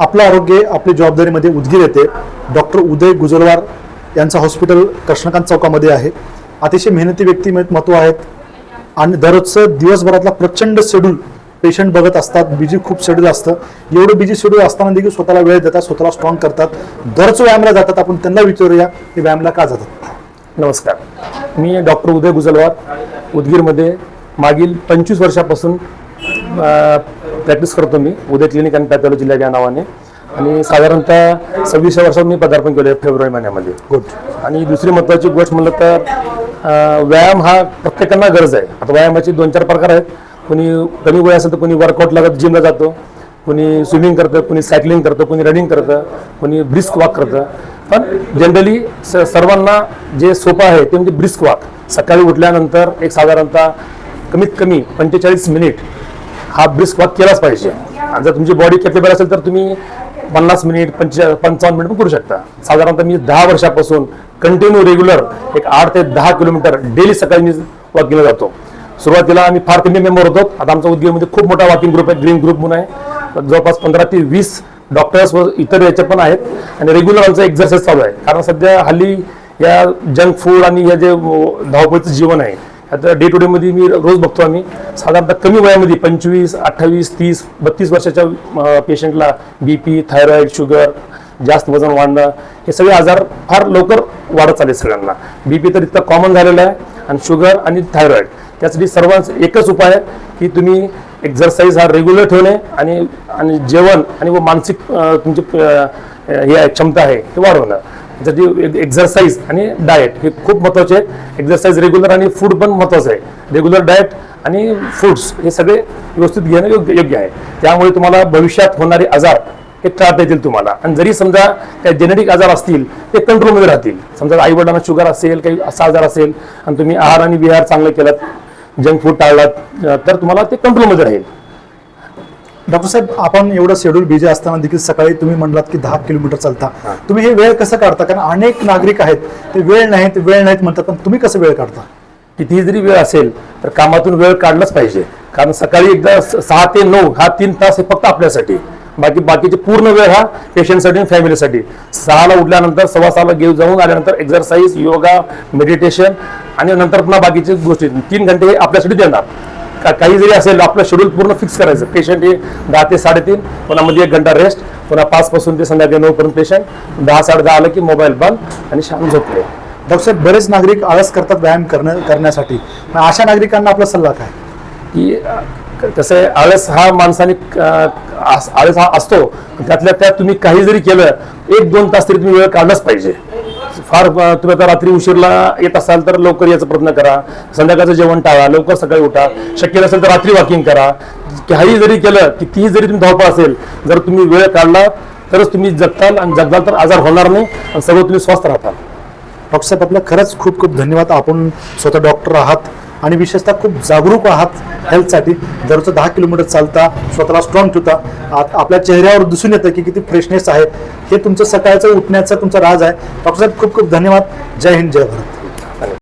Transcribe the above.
आपलं आरोग्य आपली जबाबदारीमध्ये उदगीर येते. डॉक्टर उदय गुजरवार यांचं हॉस्पिटल कृष्णकांत चौकामध्ये आहे. अतिशय मेहनती व्यक्तिमत्व आहेत. आणि दररोजचं दिवसभरातला प्रचंड शेड्यूल पेशंट बघत असतात. बिजी खूप शेड्यूल असतं. एवढं बिजी शेड्यूल असताना देखील स्वतःला वेळ देतात स्वतःला स्ट्रॉंग करतात. दररोज व्यायामला जातात. आपण त्यांना विचारूया की व्यायामला का जातात? नमस्कार. मी डॉक्टर उदय गुजलवार उदगीरमध्ये मागील पंचवीस वर्षापासून प्रॅक्टिस करतो मी. Uday clinic and pathology lab या नावाने. आणि साधारणतः सव्वीसव्या वर्षात मी पदार्पण केलं फेब्रुवारी महिन्यामध्ये. गुड आणि दुसरी महत्त्वाची गोष्ट म्हणलं तर व्यायाम हा प्रत्येकांना गरज आहे. आता व्यायामाचे दोन चार प्रकार आहेत. कोणी कमी वय असेल तर कोणी वर्कआउट लागत जिमला जातो. कोणी स्विमिंग करतं कोणी सायकलिंग करतं कोणी रनिंग करतं कोणी ब्रिस्क वॉक करतं. पण जनरली स सर्वांना जे सोपं आहे ते म्हणजे ब्रिस्क वॉक सकाळी उठल्यानंतर एक साधारणतः कमीत कमी पंचेचाळीस मिनिट हा ब्रिस्क वॉक केलाच पाहिजे. आणि जर तुमची बॉडी केपेबल असेल तर तुम्ही पन्नास मिनिट पंचे पंचावन्न मिनिट पण करू शकता. साधारणतः मी दहा वर्षापासून कंटिन्यू रेग्युलर एक आठ ते दहा किलोमीटर डेली सकाळी मी केला जातो. सुरुवातीला आम्ही फार कमी मेंबर होतो. आता आमचा उद्योगमध्ये म्हणजे खूप मोठा वॉकिंग ग्रुप आहे ग्रीन ग्रुप म्हणून आहे. जवळपास पंधरा ते वीस डॉक्टर्स व इतर याचे पण आहेत. आणि रेग्युलर आमचं एक्झरसाईज चालू आहे. कारण सध्या हल्ली या जंक फूड आणि या जे धावपळीचं जीवन आहे आता डे टू डे मध्ये मी रोज बघतो आम्ही. साधारणतः कमी वयामध्ये पंचवीस अठ्ठावीस तीस बत्तीस वर्षाच्या पेशंटला बी पी थायरॉईड शुगर जास्त वजन वाढणं हे सगळे आजार फार लवकर वाढत चालले सगळ्यांना. बी पी तर इतका कॉमन झालेला आहे आणि शुगर आणि थायरॉईड त्यासाठी सर्वांचा एकच उपाय आहे की तुम्ही एक्झरसाईज हा रेग्युलर ठेवणे आणि आणि जेवण आणि व मानसिक तुमची हे आहे, क्षमता आहे ते वाढवणं. ज्याची एक्झरसाईज आणि डाएट हे खूप महत्त्वाचे आहे एक्झरसाईज रेग्युलर आणि फूड पण महत्वाचं आहे. रेग्युलर डाएट आणि फूड्स हे सगळे व्यवस्थित घेणं योग्य योग्य आहे. त्यामुळे तुम्हाला भविष्यात होणारे आजार हे टाळता येतील तुम्हाला. आणि जरी समजा काही जेनेटिक आजार असतील ते कंट्रोलमध्ये राहतील. समजा आई वडिलांना शुगर असेल काही असा आजार असेल आणि तुम्ही आहार आणि विहार चांगले केलात जंक फूड टाळलात तर तुम्हाला ते कंट्रोलमध्ये राहील. डॉक्टर साहेब आपण एवढं शेड्यूल बिझी असताना देखील सकाळी तुम्ही म्हणलात की दहा किलोमीटर चालता. तुम्ही हे वेळ कसं काढता? कारण अनेक नागरिक आहेत ते वेळ नाहीत वेळ नाहीत म्हणतात पण तुम्ही कसं वेळ काढता? कितीही जरी वेळ असेल तर कामातून वेळ काढलाच पाहिजे. कारण सकाळी एकदा सहा ते नऊ हा तीन तास हे फक्त आपल्यासाठी. बाकी बाकीचे पूर्ण वेळ हा पेशंटसाठी आणि फॅमिलीसाठी सहाला उठल्यानंतर सव्वा सहाला घेऊन जाऊन आल्यानंतर एक्झरसाईज योगा मेडिटेशन आणि नंतर पुन्हा बाकीचे गोष्टी. तीन घंटे हे आपल्यासाठी देणार. काही जरी असेल आपलं शेड्यूल पूर्ण फिक्स करायचं. पेशंट हे दहा ते साडेतीन पुन्हा मध्ये एक घंटा रेस्ट पुन्हा पाच पासून ते संध्याकाळी नऊ पर्यंत पेशंट दहा साडे दहा आलं की मोबाईल बंद आणि शांत झोपले. डॉक्टर साहेब बरेच नागरिक आळस करतात व्यायाम करणं करण्यासाठी. अशा नागरिकांना आपला सल्ला काय? की कसं आहे आळस हा माणसाने आळस हा असतो. त्यातल्या त्यात तुम्ही काही जरी केलं एक दोन तास तरी तुम्ही वेळ काढलाच पाहिजे. फार तुम्ही आता रात्री उशीरला येत असाल तर लवकर याचा प्रयत्न करा. संध्याकाळचं जेवण टाळा लवकर सकाळी उठा. शक्य नसेल तर रात्री वॉकिंग करा. काही जरी केलं कितीही जरी तुम्ही धावपळ असेल जर तुम्ही वेळ काढला तरच तुम्ही जगताल आणि जगताल तर आजार होणार नाही आणि सगळं तुम्ही स्वस्थ राहताल. डॉक्टर साहेब आपल्या खरंच खूप खूप धन्यवाद. आपण स्वतः डॉक्टर आहात. आणि विशेषतः खूप जागरूक आहात हेल्थसाठी दररोज दहा किलोमीटर चालता स्वतःला स्ट्रॉंग ठेवता. आ- आपल्या चेहऱ्यावर दिसून येतं की किती फ्रेशनेस आहे. हे तुमचं सकाळचं उठण्याचं तुमचा राज आहे. डॉक्टर साहेब खूप खूप धन्यवाद. जय हिंद जय भारत.